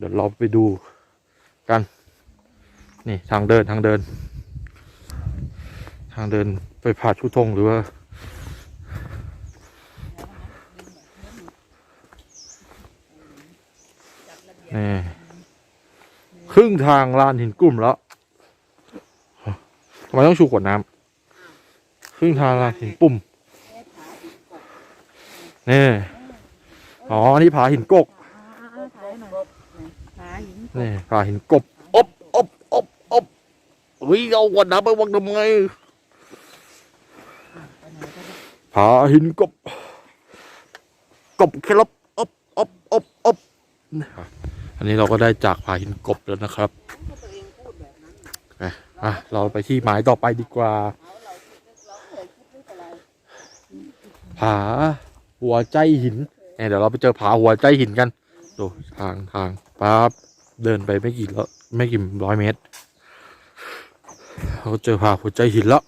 เดี๋ยวเราไปดูกัน นี่ทางเดินทางเดิน ทางเดินไปผาชุทงหรือว่า นี่ครึ่งทางลานหินกลุ่มแล้วทำไมต้องชูขวดน้ำครึ่งทางลานหินปุ่มนี่ อ๋อ นี่ผาหินกก ถ่ายหน่อยถ่ายหิ นนี่ผาหินกบอบอบอบอบเฮ้ยเอาขวดน้ำไปวางทำไมผาหินกบ กบเคล็บอบอบอบอบนะครับอันนี้เราก็ได้จากผาหินกบแล้วนะครับตัวเองพูดแบบนั้นอะอะเราไปที่หมายต่อไปดีกว่าเอาเราคิดเราเคยคิดไม่เป็นไรผาหัวใจหินเนี่ยเดี๋ยวเราไปเจอผาหัวใจหินกัน ดูทางทางปั๊บ เดินไปไม่กี่แล้วไม่กี่ร้อยเมตรเราเจอผาหัวใจหินแล้ว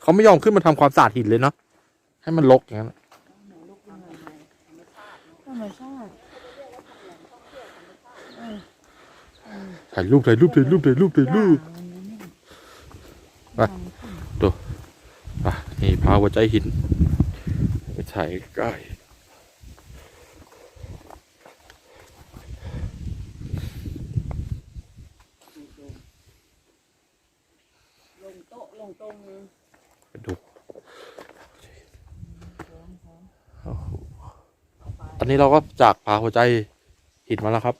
เขาไม่ยอมขึ้นมาทำความสะอาดหินเลยเนาะให้มันรกอย่างนั้นถ่ายรูปถ่ายรูปถ่ายรูปถ่ายรูปถ่ายรูปไปอะนี่ผาหัวใจหินไปถ่ายใกล้งโต๊ะลงตรง ไปดูอ้โหตอนนี้เราก็จากผาหัวใจหินมาแล้วครับ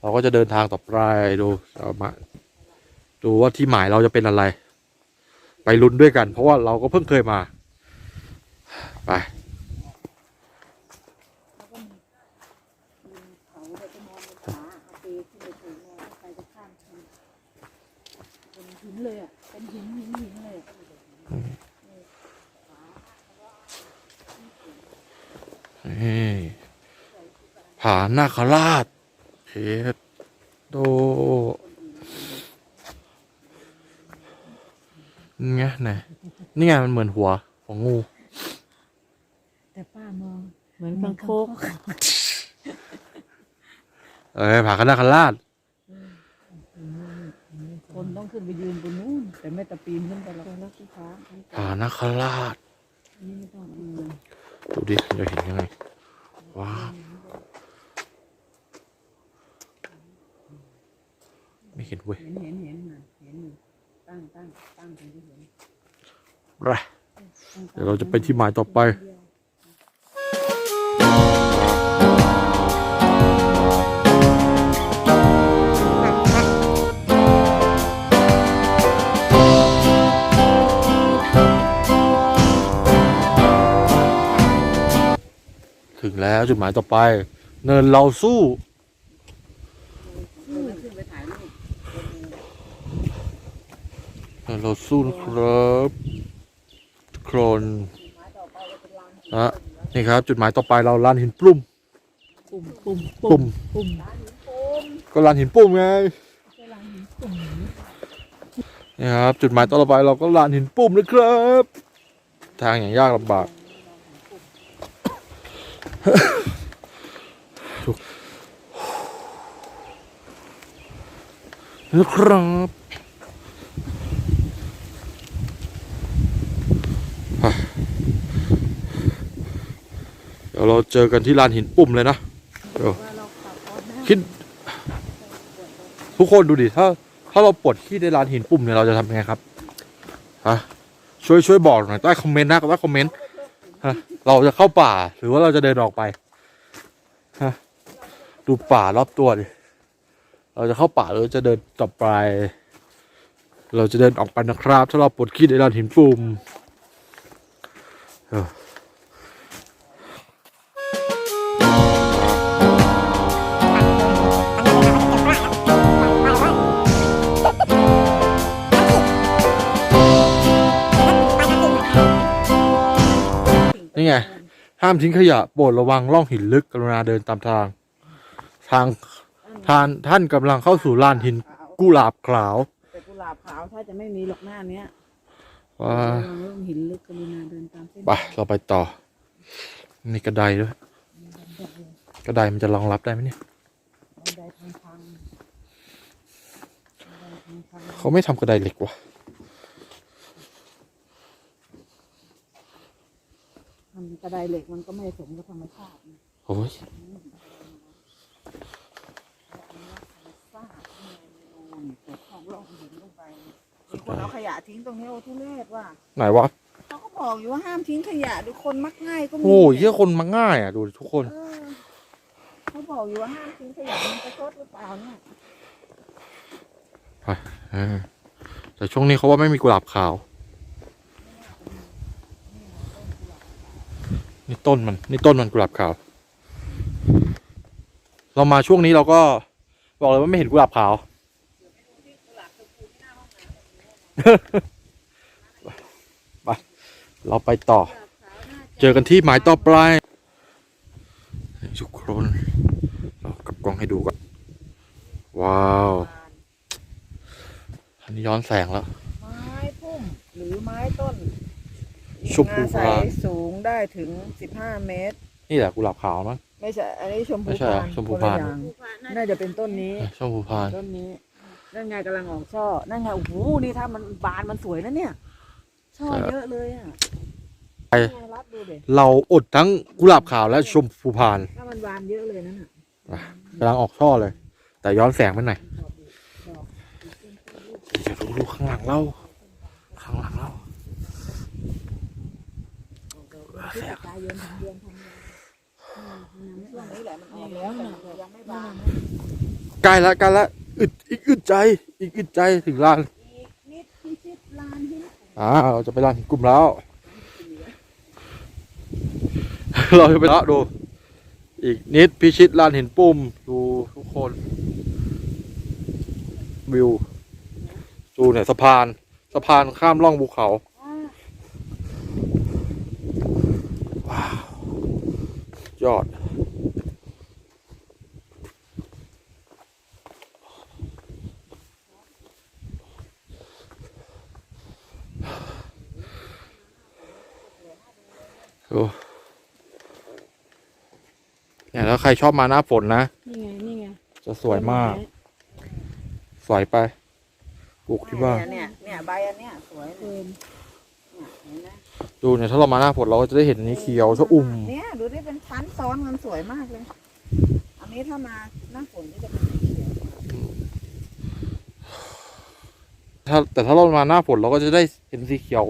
เราก็จะเดินทางต่อไปดูเรามาดูว่าที่หมายเราจะเป็นอะไร ไปลุ้นด้วยกัน เพราะว่าเราก็เพิ่งเคยมา ไปหินเลยอะเป็นหินหินหินเลย นี่ผานาคราชเพชรโดนี่ไงไหนนี่ไงมันเหมือนหัวของงู แต่ป้ามองเหมือนคังคกเอ้ยผานาคราชคน ต้องขึ้นไปยืนบนนู้นแต่ไม่ตะปีนขึ้นไปหรอกแล้วที่ขาผานาคราชนี่ไม่ต้องอืมดูดิจะเห็นยังไงว้าวไม่เห็นเว้ยเห็นเห็นเห็นน่ะเห็นอยู่ตั้งตั้งตั้งถึงจะเห็นไปเดี๋ยวเราจะไปที่หมายต่อไปถึง แล้วจุดหมายต่อไป เนินเราสู้ขึ้นไปถ่ายรูปเนินเราสู้นะครับทุกคนนะนี่ครับ จุดหมายต่อไปเราลานหินปุ่มปุ่มปุ่มปุ่มปุ่มก็ลานหินปุ่มไงนี่ครับ จุดหมายต่อไปเราก็ลานหินปุ่มนะครับ ทางอย่างยากลำบาก ทุกนะครับเดี๋ยวเราเจอกันที่ลานหินปุ่มเลยนะเดี๋ยวคิด ทุกคนดูดิ ถ้า ถ้าเราปวดขี้ในลานหินปุ่มเนี่ยเราจะทำยังไงครับฮะช่วยช่วยบอกหน่อยใต้คอมเมนต์นะใต้คอมเมนต์ ฮะ เราจะเข้าป่าหรือว่าเราจะเดินออกไปฮะดูป่ารอบตัวดิเราจะเข้าป่าหรือจะเดินต่อไป เราจะเดินออกไปนะครับ ถ้าเราปวดขี้ในลานหินปุ่ม ห้ามทิ้งขยะโปรดระวังร่องหินลึกกรุณาเดินตามทาง ทางทานท่านกำลังเข้าสู่ลานหินกุหลาบขาวแต่กุหลาบขาวถ้าจะไม่มีหรอกหน้าเนี้ยว่าระวังเรื่องหินลึกกรุณาเดินตามเส้นไปเราไปต่อมีกระไดด้วยมกระไดมันจะรองรับได้ไหมเนี่ยบันไดพังพังบันไดพังพัง เขาไม่ทำกระไดเหล็กวะ ทำกระไดเหล็กมันก็ไม่สมกับธรรมชาตินะโอ้ยซ่าโอ้ยเปิดของร่องหินลงไปมีคนเอาขยะทิ้งตรงนี้โอ้ทุเรศว่ะไหนวะเขาก็บอกอยู่ว่าห้ามทิ้งขยะดูคนมักง่ายก็มีโอ้ยเหี้ยคนมาง่ายอะดูดิทุกคน เออเขาบอกอยู่ว่าห้ามทิ้งขยะมันจะชดหรือเปล่าเนี่ยเออแต่ช่วงนี้เขาว่าไม่มีกุหลาบขาว นี่ต้นมัน นี่ต้นมันกุหลาบขาว เรามาช่วงนี้เราก็บอกเลยว่าไม่เห็นกุหลาบขาว ไป เราไปต่อ เจอกันที่หมายต่อไปทุกคนเรากลับกล้องให้ดูก่อน ว้าว อันนี้ย้อนแสงแล้ว ไม้พุ่มหรือไม้ต้น ชมพูงาใสพานสูงได้ถึงสิบห้าเมตร นี่แหละกุหลาบขาวมั้ง ไม่ใช่ อันนี้ชมพูไม่ใช่เหรอพานชมพูคนละพานอย่างน่าจะเป็นต้นนี้เอ้ยชมพูพานต้นนี้ นั่นไงกำลังออกช่อ นั่นไง โอ้โห นี่ถ้ามันบานมันสวยนะเนี่ย ช่อเยอะเลยอะไปนี่ไงรับดูเด็เราอดทั้งกุหลาบขาวและชมพูพานถ้ามันบานเยอะเลยนั่นน่ะกำลังออกช่อเลย แต่ย้อนแสงไปหน่อยเดี๋ยวดูดูข้างหลังเรา ข้างหลังเรา พฤศจิกายนถึงเดือนธันวาอืมช่วงนี้ แหละมันออกแล้วแต่ยังไม่บใกล้ละใกล้ละอึดอีกอึดใจ อีกอึดใจถึงลานอีกนิดพิชิตลานหินอ่าเราจะไปลานหินกลุ่มแล้ว เราจะไปละดูอีกนิดพิชิตลานหินปุ่มดูทุกคนวิวดูเนี่ยสะพานสะพานข้ามล่องภูเขา ว้าว ยอดโอ้เนี่ยแล้วใครชอบมาหน้าฝนนะ นี่ไง นี่ไง จะสวยมาก สวยไปปลูกที่บ้าน เนี่ยเนี่ยใบอันเนี้ยสวยเลยเนี่ยเห็นไหมดูเนี่ยถ้าเรามาหน้าฝนเราก็จะได้เห็นอันนี้เขียวชะอุ่ม เนี่ยดูที่เป็นชั้น ซ้อนกันสวยมากเลย อันนี้ถ้ามาหน้าฝนก็จะเป็นสีเขียวถ้าแต่ถ้าเรามาหน้าฝนเราก็จะได้เห็นสีเขียว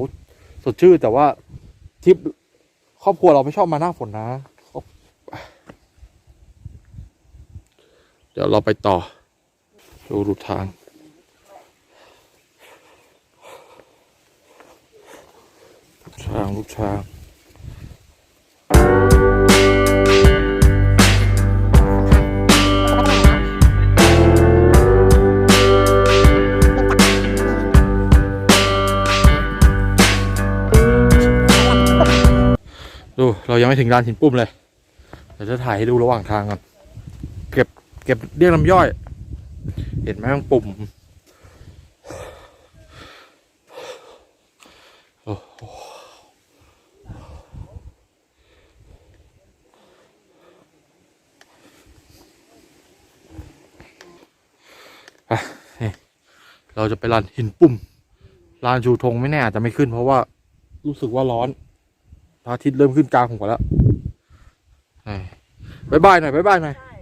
สดชื่นแต่ว่าทริปครอบครัวเราไม่ชอบมาหน้าฝนนะ เดี๋ยวเราไปต่อดูรูทางทางลูกทาง ไม่ถึงลานหินปุ่มเลยเดี๋ยวจะถ่ายให้ดูระหว่างทางก่อนเก็บเก็บเรียกน้ำย่อย เห็นไหมมันปุ่มเราจะไปลานหินปุ่มลานชูธงไม่แน่อาจจะไม่ขึ้นเพราะว่ารู้สึกว่าร้อน พระอาทิตย์เริ่มขึ้นกลางหัวแล้วนี่บายบายหน่อยบายบายหน่อยใช่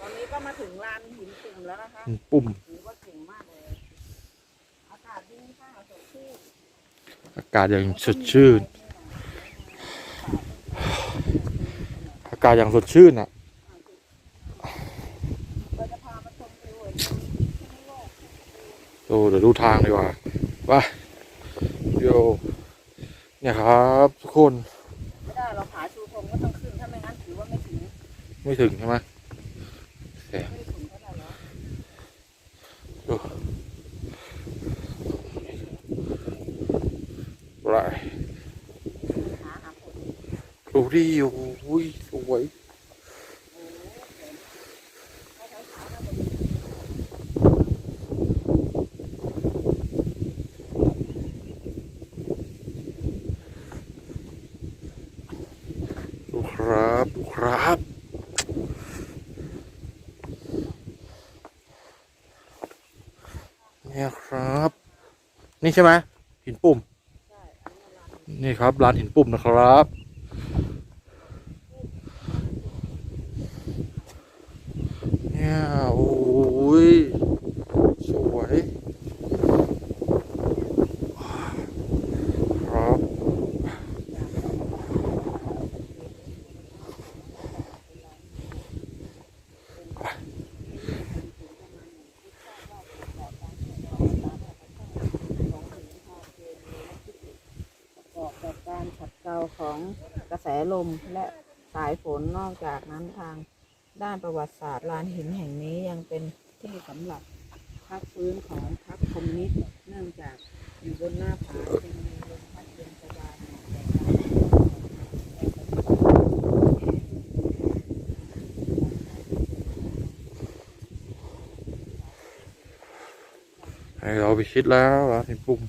ตอนนี้ก็มาถึงลานหินปุ่มแล้วนะคะปุ่มถือว่าเก่งมากเลย อากาศดีค่ะสดชื่นอากาศอย่างสดชื่น อากาศอย่างสดชื่นอะเราจะพามาชมวิวอีกโอ้เดี๋ยวดูทางดีกว่าไปโย เนี่ยครับทุกคนไม่ได้เราผาชูธงก็ต้องขึ้นถ้าไม่งั้นถือว่าไม่ถึงไม่ถึงใช่ไหมแสงไม่ได้ถึงเท่าไหร่แล้วไรหาหาผลดูดิโอ้ยสวย ครับครับ เนี่ยครับ นี่ใช่ไหมหินปุ่ม นี่ครับร้านหินปุ่มนะครับ ของกระแสลมและสายฝนนอกจากนั้นทางด้านประวัติศาสตร์ลานหินแห่งนี้ยังเป็นที่สำหรับพักฟื้นของพรรคคอมมิวนิสต์เนื่องจากอยู่บนหน้าผาจึงมีลมพัดเย็นสบายแต่การให้เราไปคิดแล้วร้านหินปุ่ม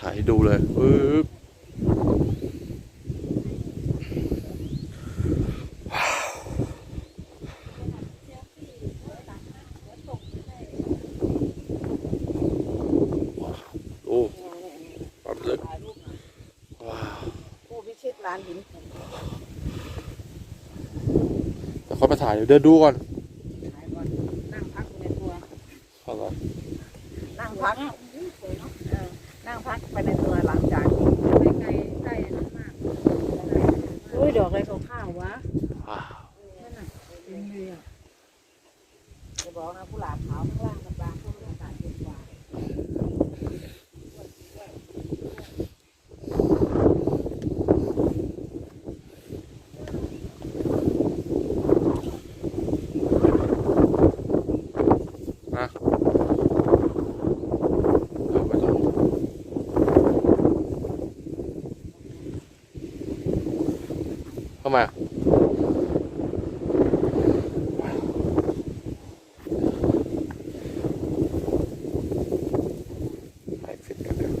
ถ่ายให้ดูเลยปึ๊บโอ้ความลึกว้าว ผู้พิชิตลานหิน เดี๋ยวเขาไปถ่ายเดี๋ยวเดินดูก่อนถ่ายก่อนนั่งพักอยู่ในตัวเอาละนั่งพักเออนั่งพักไปในตัวหลังจากที่ใกล้ใกล้ๆนั้นมากอุ้ยดอกอะไรของข้าววะว้าวนั่นน่ะเต็มเลยอะจะบอกนะผู้หลาบขาวข้างล่างกับบางพวกอากาศเย็นกว่า นะเอาไปตรงนู้นทำไมอะไปฟิตกันเดี๋ยว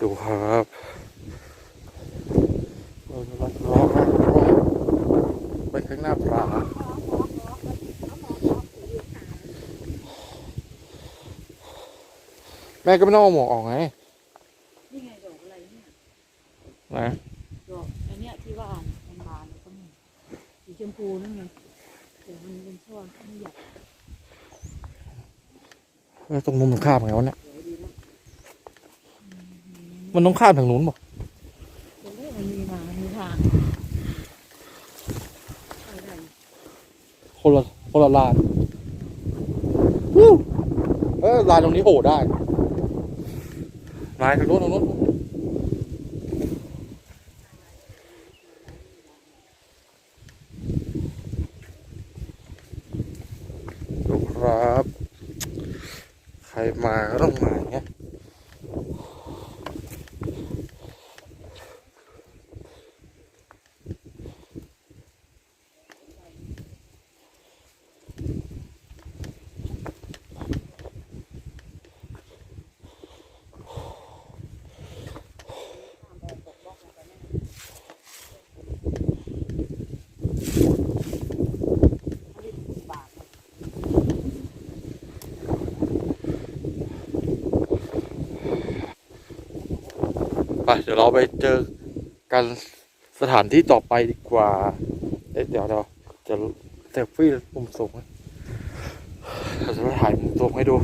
ดูครับเราจะลัดล้อลัดล้อไปข้างหน้าผาแม่ก็ไม่ต้องเอาหมวกออกไงนี่ไงดอกอะไรเนี่ยนะดอกอันเนี้ยที่ว่ามันบานก็มีสีชมพูนั่นไงแต่มันเป็นช่อไม่ใหญ่แล้วตรงนู้นมันข้ามไงวะเนี่ยสวยดีนะมันต้องข้ามทางนู้นบอกตรงนี้มันมีมามีทางไปได้คนละคนละลานวู้เออลานตรงนี้โอ้ได้ ลานทางนู้นทางนู้นดูครับ ใครมาก็ต้องมาอย่างเงี้ยไป เดี๋ยวเราไปเจอกันสถานที่ต่อไปดีกว่าเอ๊ะเดี๋ยวเราจะเซลฟี่มุมสูงนะเราจะถ่ายมุมสูงให้ดู